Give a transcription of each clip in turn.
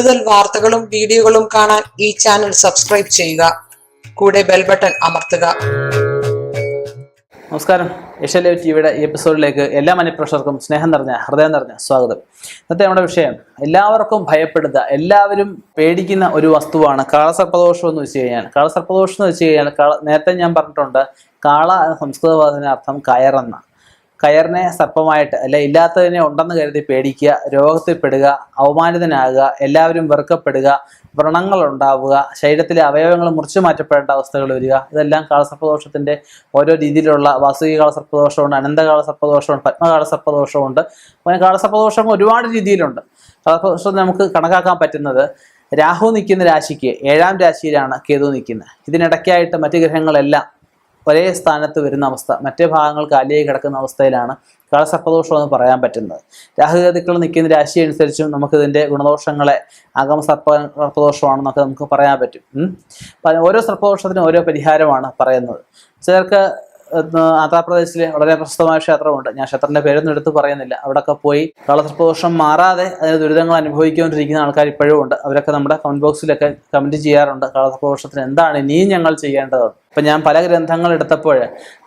കൂടുതൽ വാർത്തകളും വീഡിയോകളും കാണാൻ ഈ ചാനൽ സബ്സ്ക്രൈബ് ചെയ്യുക. കൂടെ ബെൽ ബട്ടൺ അമർത്തുക. നമസ്കാരം. ഏഷ്യ ലൈവ് ടിവിയുടെ ഈ എപ്പിസോഡിലേക്ക് എല്ലാ മനുപ്രേക്ഷകർക്കും സ്നേഹം നിറഞ്ഞ ഹൃദയം നിറഞ്ഞ സ്വാഗതം. ഇന്നത്തെ നമ്മുടെ വിഷയം എല്ലാവർക്കും ഭയപ്പെടുന്ന എല്ലാവരും പേടിക്കുന്ന ഒരു വസ്തുവാണ് കാളസർപ്പദോഷം എന്ന് വെച്ച് കഴിഞ്ഞാൽ. കാളസർപ്പദോഷം എന്ന് വെച്ച് കഴിഞ്ഞാൽ നേരത്തെ ഞാൻ പറഞ്ഞിട്ടുണ്ട് കാള സംസ്കൃത പദത്തിന് അർത്ഥം കയറെന്ന. കയറിനെ സർപ്പമായിട്ട് അല്ലെ ഇല്ലാത്തതിനെ ഉണ്ടെന്ന് കരുതി പേടിക്കുക രോഗത്തിൽ പെടുക അവമാനിതനാകുക എല്ലാവരും വെറുക്കപ്പെടുക വ്രണങ്ങൾ ഉണ്ടാവുക ശരീരത്തിലെ അവയവങ്ങൾ മുറിച്ചു മാറ്റപ്പെടേണ്ട അവസ്ഥകൾ വരിക. ഇതെല്ലാം കാളസർപ്പദോഷത്തിന്റെ ഓരോ രീതിയിലുള്ള വാസുകി കാളസർപ്പദോഷമുണ്ട് അനന്തകാള സർപ്പദോഷമുണ്ട് സർപ്പദോഷമുണ്ട്. അങ്ങനെ കാളസർപ്പദോഷം ഒരുപാട് രീതിയിലുണ്ട്. കാളസർപ്പദോഷം നമുക്ക് കണക്കാക്കാൻ പറ്റുന്നത് രാഹു നിൽക്കുന്ന രാശിക്ക് ഏഴാം രാശിയിലാണ് കേതു നിൽക്കുന്നത്. ഇതിനിടയ്ക്കായിട്ട് മറ്റ് ഗ്രഹങ്ങളെല്ലാം ഒരേ സ്ഥാനത്ത് വരുന്ന അവസ്ഥ മറ്റേ ഭാഗങ്ങൾ കാലിയായി കിടക്കുന്ന അവസ്ഥയിലാണ് കാളസർപ്പദോഷം എന്ന് പറയാൻ പറ്റുന്നത്. രാഹുഗതികൾ നിൽക്കുന്ന രാശി അനുസരിച്ചും നമുക്ക് നമുക്കിതിന്റെ ഗുണദോഷങ്ങളെ അകം സർപ്പ സർപ്പദോഷമാണെന്നൊക്കെ നമുക്ക് പറയാൻ പറ്റും. ഓരോ സർപ്പദോഷത്തിനും ഓരോ പരിഹാരമാണ് പറയുന്നത്. ചിലർക്ക് ആന്ധ്രാപ്രദേശിലെ വളരെ പ്രശസ്തമായ ക്ഷേത്രമുണ്ട്. ഞാൻ ക്ഷേത്രത്തിന്റെ പേരൊന്നും എടുത്ത് പറയുന്നില്ല. അവിടെയൊക്കെ പോയി കളസർപ്പദോഷം മാറാതെ അതിന് ദുരിതങ്ങൾ അനുഭവിച്ചുകൊണ്ടിരിക്കുന്ന ആൾക്കാർ ഇപ്പോഴും ഉണ്ട്. അവരൊക്കെ നമ്മുടെ കമന്റ് ബോക്സിലൊക്കെ കമന്റ് ചെയ്യാറുണ്ട്. കളസർപ്പദോഷത്തിന് എന്താണ് ഇനിയും ഞങ്ങൾ ചെയ്യേണ്ടത്? ഇപ്പം ഞാൻ പല ഗ്രന്ഥങ്ങൾ എടുത്തപ്പോൾ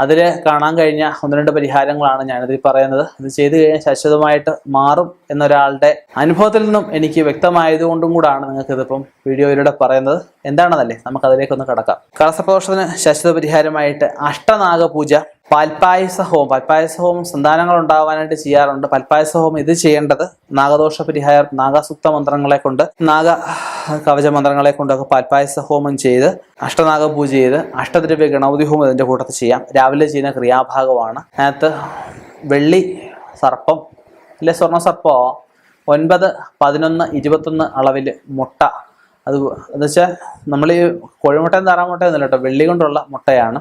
അതിൽ കാണാൻ കഴിഞ്ഞ ഒന്ന് രണ്ട് പരിഹാരങ്ങളാണ് ഞാനിതിൽ പറയുന്നത്. ഇത് ചെയ്തു കഴിഞ്ഞാൽ ശാശ്വതമായിട്ട് മാറും എന്നൊരാളുടെ അനുഭവത്തിൽ നിന്നും എനിക്ക് വ്യക്തമായതുകൊണ്ടും കൂടാണ് നിങ്ങൾക്ക് ഇതിപ്പം വീഡിയോയിലൂടെ പറയുന്നത്. എന്താണെന്നല്ലേ നമുക്ക് അതിലേക്കൊന്ന് കടക്കാം. കളസപ്രദോഷത്തിന് ശാശ്വത പരിഹാരമായിട്ട് അഷ്ടനാഗ പൂജ പാൽപ്പായസ ഹോം പാൽപ്പായസ ഹോം സന്താനങ്ങൾ ഉണ്ടാവാനായിട്ട് ചെയ്യാറുണ്ട്. പാൽപ്പായസ ഹോം ഇത് ചെയ്യേണ്ടത് നാഗദോഷ പരിഹാരം നാഗസുക്ത മന്ത്രങ്ങളെ കൊണ്ട് നാഗ കവച മന്ത്രങ്ങളെ കൊണ്ടൊക്കെ പാൽപ്പായസ ഹോമം ചെയ്ത് അഷ്ടനാഗ പൂജ ചെയ്ത് അഷ്ടദ്രവ്യ ഗണപതി ഹോമം ഇതിന്റെ കൂട്ടത്തിൽ ചെയ്യാം. രാവിലെ ചെയ്യുന്ന ക്രിയാഭാഗമാണ്. അതിനകത്ത് വെള്ളി സർപ്പം അല്ലെ സ്വർണ സർപ്പമോ ഒൻപത് പതിനൊന്ന് ഇരുപത്തൊന്ന് അളവിൽ മുട്ട. അത് എന്നുവെച്ചാൽ നമ്മൾ ഈ കോഴിമുട്ടയും താറാമുട്ടയും ഒന്നുമില്ല കേട്ടോ. വെള്ളി കൊണ്ടുള്ള മുട്ടയാണ്.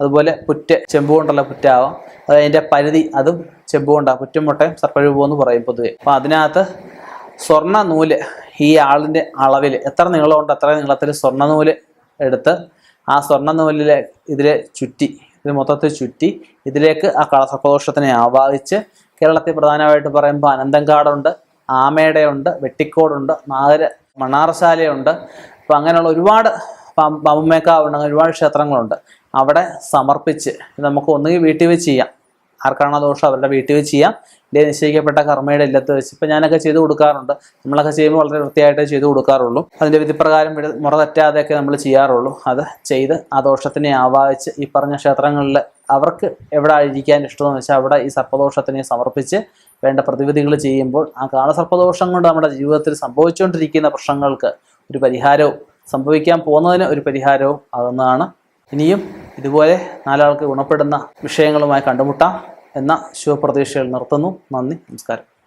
അതുപോലെ പുറ്റ് ചെമ്പ് കൊണ്ടുള്ള പുറ്റാവാം. അത് പരിധി അതും ചെമ്പ് കൊണ്ടാണ് പുറ്റും മുട്ടയും സർപ്പഴുപൂ എന്ന് പറയും പൊതുവെ. അപ്പം അതിനകത്ത് സ്വർണ നൂൽ ഈ ആളിന്റെ അളവിൽ എത്ര നീളമുണ്ട് അത്ര നീളത്തിൽ സ്വർണ നൂൽ എടുത്ത് ആ സ്വർണ നൂലിലെ ഇതിലെ ചുറ്റി ഇത് മൊത്തത്തിൽ ചുറ്റി ഇതിലേക്ക് ആ കളസപ്രദോഷത്തിനെ ആവാഹിച്ച് കേരളത്തിൽ പ്രധാനമായിട്ട് പറയുമ്പോൾ അനന്തങ്കാടുണ്ട് ആമേടയുണ്ട് വെട്ടിക്കോടുണ്ട് നാഗര മണ്ണാറശാലയുണ്ട്. അപ്പം അങ്ങനെയുള്ള ഒരുപാട് പമ്പമേക്കാവുണ്ട് ഒരുപാട് ക്ഷേത്രങ്ങളുണ്ട്. അവിടെ സമർപ്പിച്ച് നമുക്ക് ഒന്നുകിൽ വീട്ടിൽ വെച്ച് ചെയ്യാം. ആർക്കാണോ ദോഷം അവരുടെ വീട്ടിൽ വെച്ച് ചെയ്യാം. ഇല്ലേ നിശ്ചയിക്കപ്പെട്ട കർമ്മയുടെ ഇല്ലത്ത് വെച്ച്. ഇപ്പം ഞാനൊക്കെ ചെയ്ത് കൊടുക്കാറുണ്ട്. നമ്മളൊക്കെ ചെയ്യുമ്പോൾ വളരെ വൃത്തിയായിട്ടേ ചെയ്ത് കൊടുക്കാറുള്ളൂ. അതിന്റെ വിധിപ്രകാരം മുറ തെറ്റാതെയൊക്കെ നമ്മൾ ചെയ്യാറുള്ളൂ. അത് ചെയ്ത് ആ ദോഷത്തിനെ ആവാഹിച്ച് ഈ പറഞ്ഞ ക്ഷേത്രങ്ങളിൽ അവർക്ക് എവിടെ ഇരിക്കാൻ ഇഷ്ടമെന്ന് വെച്ചാൽ അവിടെ ഈ സർപ്പദോഷത്തിനെ സമർപ്പിച്ച് വേണ്ട പ്രതിവിധികൾ ചെയ്യുമ്പോൾ ആ കാളസർപ്പദോഷം കൊണ്ട് നമ്മുടെ ജീവിതത്തിൽ സംഭവിച്ചുകൊണ്ടിരിക്കുന്ന പ്രശ്നങ്ങൾക്ക് ഒരു പരിഹാരവും സംഭവിക്കാൻ പോകുന്നതിന് ഒരു പരിഹാരവും ആകുന്നതാണ്. ഇനിയും ഇതുപോലെ നാലാൾക്ക് ഗുണപ്പെടുന്ന വിഷയങ്ങളുമായി കണ്ടുമുട്ടാം എന്ന ശുഭപ്രതീക്ഷയിൽ നിർത്തുന്നു. നന്ദി നമസ്കാരം.